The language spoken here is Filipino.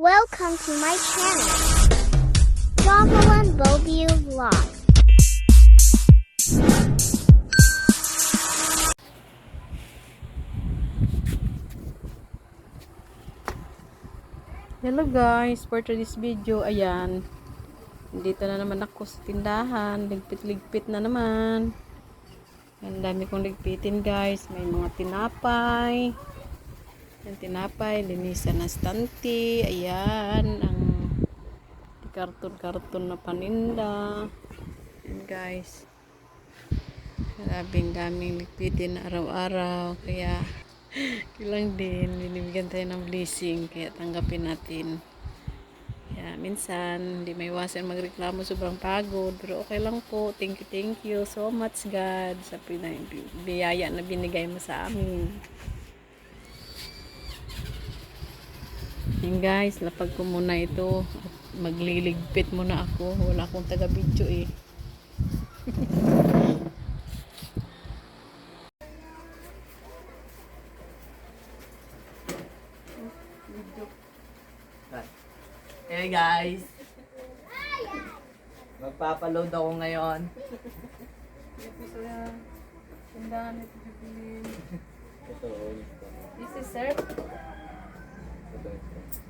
Welcome to my channel. Jomelan Bobio Vlog. Hello guys, for today's video, ayan. Dito na naman ako sa tindahan. Ligpit-ligpit na naman. Ang dami kong ligpitin guys. May mga tinapay. Yung tinapay, linisan na stanti. Ayan, ang karton-karton na paninda. Ayan guys. Grabing daming ligpitin araw-araw. Kaya, kailang din, binibigyan tayo ng blessing, kaya tanggapin natin. Kaya minsan, hindi may iwasan magreklamo, sobrang pagod, pero okay lang po. Thank you, thank you so much God sa pinay- biyaya na binigay mo sa amin. Yan guys, lapag ko muna ito. Magliligpit muna ako. Wala akong taga-video eh. Hey guys! Magpapaload ako ngayon. Ito Ito, This is sir. Thanks.